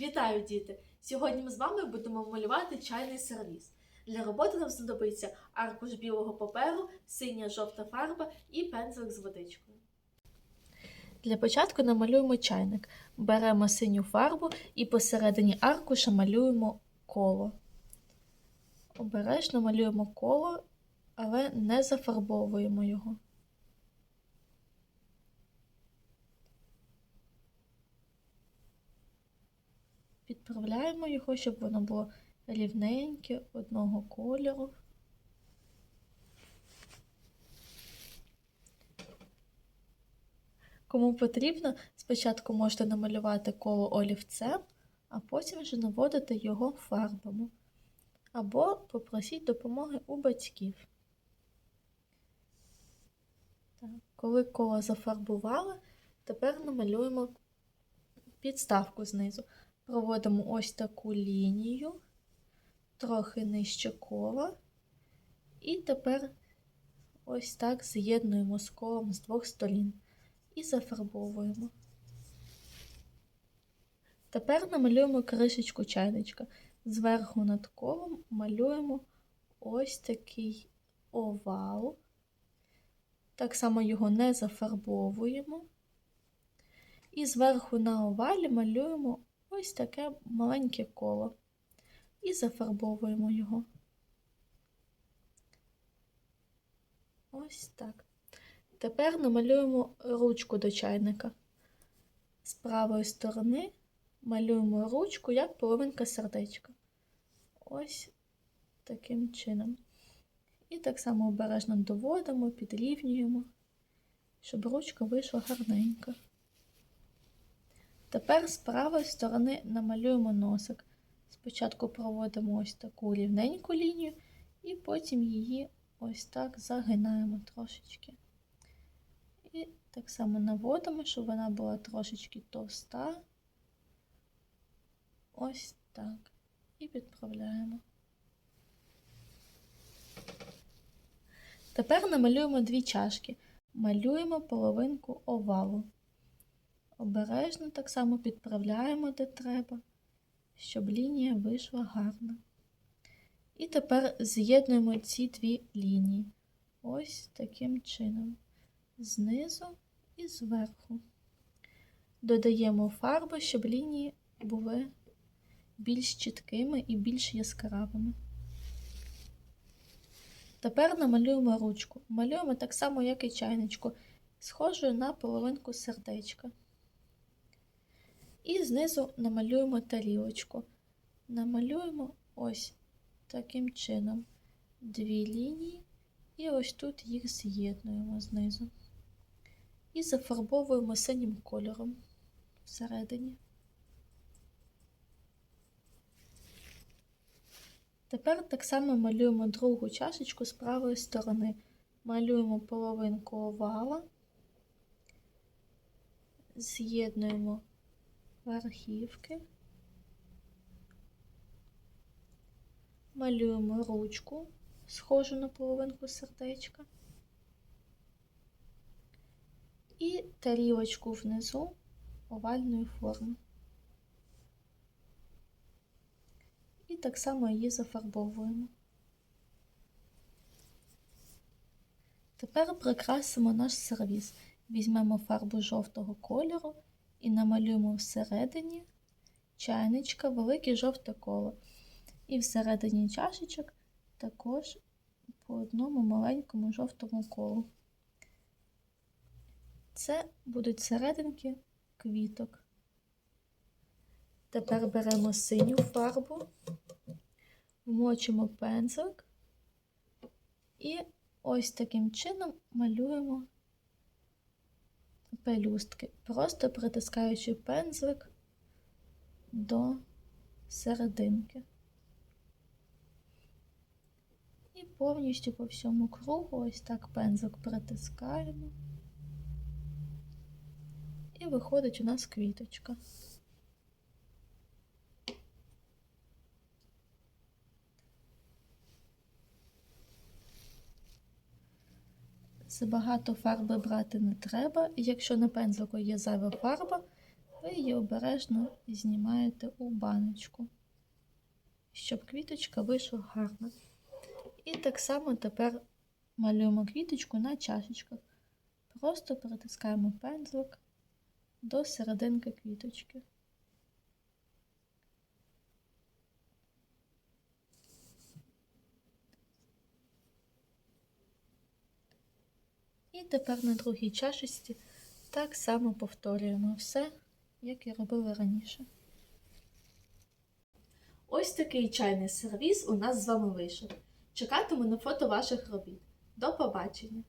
Вітаю, діти! Сьогодні ми з вами будемо малювати чайний сервіс. Для роботи нам знадобиться аркуш білого паперу, синя жовта фарба і пензлик з водичкою. Для початку намалюємо чайник. Беремо синю фарбу і посередині аркуша малюємо коло. Обережно малюємо коло, але не зафарбовуємо його. Підправляємо його, щоб воно було рівненьке, одного кольору. Кому потрібно, спочатку можете намалювати коло олівцем, а потім вже наводити його фарбами. Або попросіть допомоги у батьків. Так, коли коло зафарбували, тепер намалюємо підставку знизу. Проводимо ось таку лінію, трохи нижче кола. І тепер ось так з'єднуємо з колом з двох сторін і зафарбовуємо. Тепер намалюємо кришечку чайничка. Зверху над колом малюємо ось такий овал. Так само його не зафарбовуємо. І зверху на овалі малюємо ось таке маленьке коло і зафарбовуємо його. Ось так. Тепер намалюємо ручку до чайника. З правої сторони малюємо ручку як половинка сердечка. Ось таким чином. І так само обережно доводимо, підрівнюємо, щоб ручка вийшла гарненька. Тепер з правої сторони намалюємо носик. Спочатку проводимо ось таку рівненьку лінію, і потім її ось так загинаємо трошечки. І так само наводимо, щоб вона була трошечки товста. Ось так. І підправляємо. Тепер намалюємо дві чашки. Малюємо половинку овалу. Обережно так само підправляємо, де треба, щоб лінія вийшла гарна. І тепер з'єднуємо ці дві лінії. Ось таким чином. Знизу і зверху. Додаємо фарбу, щоб лінії були більш чіткими і більш яскравими. Тепер намалюємо ручку. Малюємо так само, як і чайничку, схожою на половинку сердечка. І знизу намалюємо тарілочку. Намалюємо ось таким чином дві лінії, і ось тут їх з'єднуємо знизу. І зафарбовуємо синім кольором всередині. Тепер так само малюємо другу чашечку з правої сторони. Малюємо половинку овала, з'єднуємо верхівки, малюємо ручку, схожу на половинку сердечка, і тарілочку внизу овальної форми. І так само її зафарбовуємо. Тепер прикрасимо наш сервіс. Візьмемо фарбу жовтого кольору і намалюємо всередині чайничка велике жовте коло. І всередині чашечок також по одному маленькому жовтому колу. Це будуть серединки квіток. Тепер беремо синю фарбу, вмочимо пензлик і ось таким чином малюємо пелюстки, просто притискаючи пензлик до серединки. І повністю по всьому кругу ось так пензлик притискаємо. І виходить у нас квіточка. Забагато фарби брати не треба. Якщо на пензлику є зайва фарба, ви її обережно знімаєте у баночку, щоб квіточка вийшла гарна. І так само тепер малюємо квіточку на чашечках. Просто притискаємо пензлик до серединки квіточки. І тепер на другій чашечці так само повторюємо все, як і робили раніше. Ось такий чайний сервіз у нас з вами вийшов. Чекатиму на фото ваших робіт. До побачення!